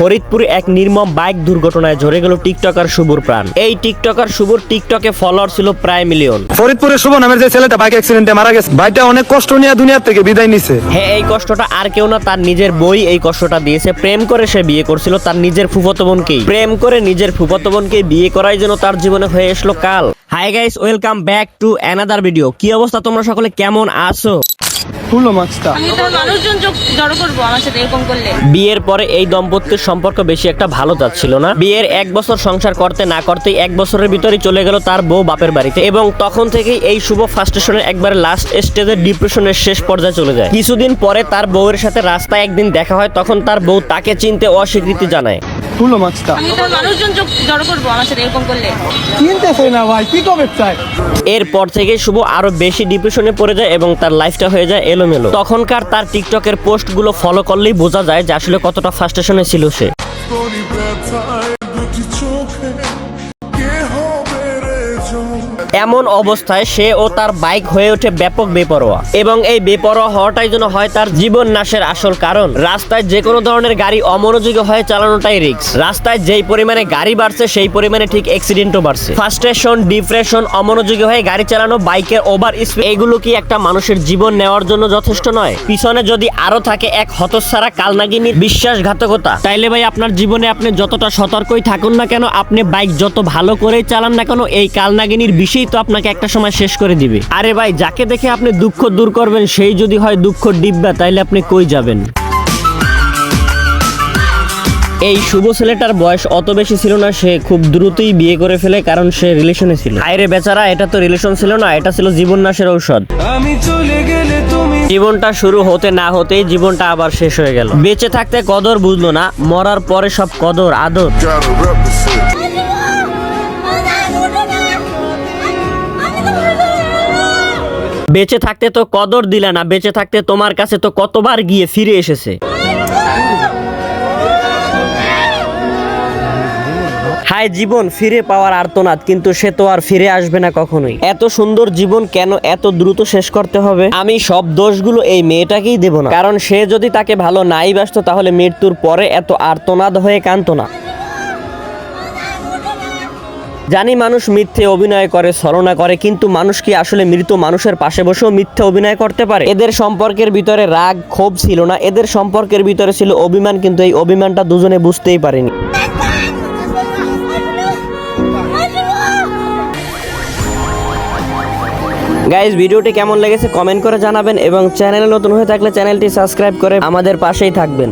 ফরিদপুরে এক নির্মম বাইক দুর্ঘটনায় ঝরে গেল টিকটকার শুভর প্রাণ। এই টিকটকার শুভর টিকটকে ফলোয়ার ছিল প্রায় মিলিয়ন ফরিদপুরে শুভ নামের যে ছেলেটা বাইক অ্যাক্সিডেন্টে মারা গেছে ভাইটা অনেক কষ্ট নিয়ে দুনিয়ার থেকে বিদায় নিছে। হ্যাঁ এই কষ্টটা আর কেউ না তার নিজের বই এই কষ্টটা দিয়েছে। প্রেম করে সে বিয়ে করছিল তার নিজের ফুফতো বোনকেই। প্রেম করে নিজের ফুফতো বোনকে বিয়ে করাই যেন তার জীবনে হয়ে আসলো কাল। Hi guys welcome back to another video কি অবস্থা তোমরা সকলে? কেমন আছো? ফুলো মাছটা। আমি তো মানুষজন জড়ো করব আমার সাথে এরকম করলে। বিয়ের পরে এই দম্পতির সম্পর্ক বেশি একটা ভালো যাচ্ছিল না। বিয়ের এক বছর সংসার করতে না করতেই এক বছরের ভিতরেই চলে গেল তার বউ বাপের বাড়িতে এবং তখন থেকেই এই শুভ ফার্স্টেশনের একবার লাস্ট স্টেজে ডিপ্রেশনের শেষ পর্যায়ে চলে যায়। কিছুদিন পরে তার বউয়ের সাথে রাস্তায় একদিন দেখা হয় তখন তার বউ তাকে চিনতে অস্বীকৃতি জানায়। ফুলো মাছটা। আমি তো মানুষজন জড়ো করব আমার সাথে এরকম করলে। চিনতেছে না ভাই কি কবে চাই এরপর থেকে শুভ আরও বেশি ডিপ্রেশনে পড়ে যায় এবং তার লাইফটা হয়ে যায় এলোমেলো। তখনকার তার টিকটকের পোস্টগুলো ফলো করলেই বোঝা যায় যে আসলে কতটা ফার্স্টেশনে ছিল সে। এমন অবস্থায় সে ও তার বাইক হয়ে ওঠে ব্যাপক বেপরোয়া। এবং এই বেপরোয়া হওয়াটাই যেন হয় তার জীবন নাশের আসল কারণ। রাস্তায় যে কোনো ধরনের গাড়ি অমনোযোগী হয়ে চালানোটাই রিক্স রাস্তায় যেই পরিমাণে গাড়ি বাড়ছে, সেই পরিমাণে ঠিক অ্যাক্সিডেন্টও বাড়ছে। ফার্স্টেশন ডিপ্রেশন অমনোযোগী হয়ে গাড়ি চালানো, বাইকের ওভার স্পিড এগুলো কি একটা মানুষের জীবন নেওয়ার জন্য যথেষ্ট নয়? পিছনে যদি আরও থাকে এক হতচ্ছাড়া কালনাগিনীর বিশ্বাসঘাতকতা, তাইলে ভাই আপনার জীবনে আপনি যতটা সতর্কই থাকুন না কেন, আপনি বাইক যত ভালো করেই চালান না কেন, এই কালনাগিনীর তো আপনাকে একটা সময় শেষ করে দিবে। আরে ভাই যাকে দেখে আপনি দুঃখ দূর করবেন সেই যদি হয় দুঃখ ডিব্বা তাইলে আপনি কই যাবেন? এই শুভ ছেলেটার বয়স অত বেশি ছিল না সে খুব দ্রুতই বিয়ে করে ফেলে কারণ সে রিলেশনে ছিল। আইরে বেচারা এটা তো রিলেশন ছিল না এটা ছিল জীবন নাশের ঔষধ। আমি চলে গেলে তুমি জীবনটা শুরু হতে না হতেই জীবনটা আবার শেষ হয়ে গেল। বেঁচে থাকতে কদর বুঝলো না মরার পরে সব কদর আদর। বেঁচে থাকতে তো কদর দিলে না, বেঁচে থাকতে তোমার কাছে তো কতবার গিয়ে ফিরে এসেছে? হায় জীবন, ফিরে পাওয়ার আর্তনাদ, কিন্তু সে তো আর ফিরে আসবে না কখনোই। এত সুন্দর জীবন কেন এত দ্রুত শেষ করতে হবে? আমি সব দোষগুলো এই মেয়েটাকেই দেব না। কারণ সে যদি তাকে ভালো নাই বাসতো, তাহলে মৃত্যুর পরে এত আর্তনাদ হয়ে কাঁদতো না। জানি মানুষ মিথ্যে অভিনয় করে, ছলনা করে, কিন্তু মানুষ কি আসলে মৃত মানুষের পাশে বসেও মিথ্যে অভিনয় করতে পারে? এদের সম্পর্কের ভিতরে রাগ, ক্ষোভ ছিল না। এদের সম্পর্কের ভিতরে ছিল অভিমান, কিন্তু এই অভিমানটা দুজনে বুঝতেই পারেনি। গাইজ ভিডিওটি কেমন লেগেছে কমেন্ট করে জানাবেন এবং চ্যানেলে নতুন হয়ে থাকলে চ্যানেলটি সাবস্ক্রাইব করে আমাদের পাশেই থাকবেন।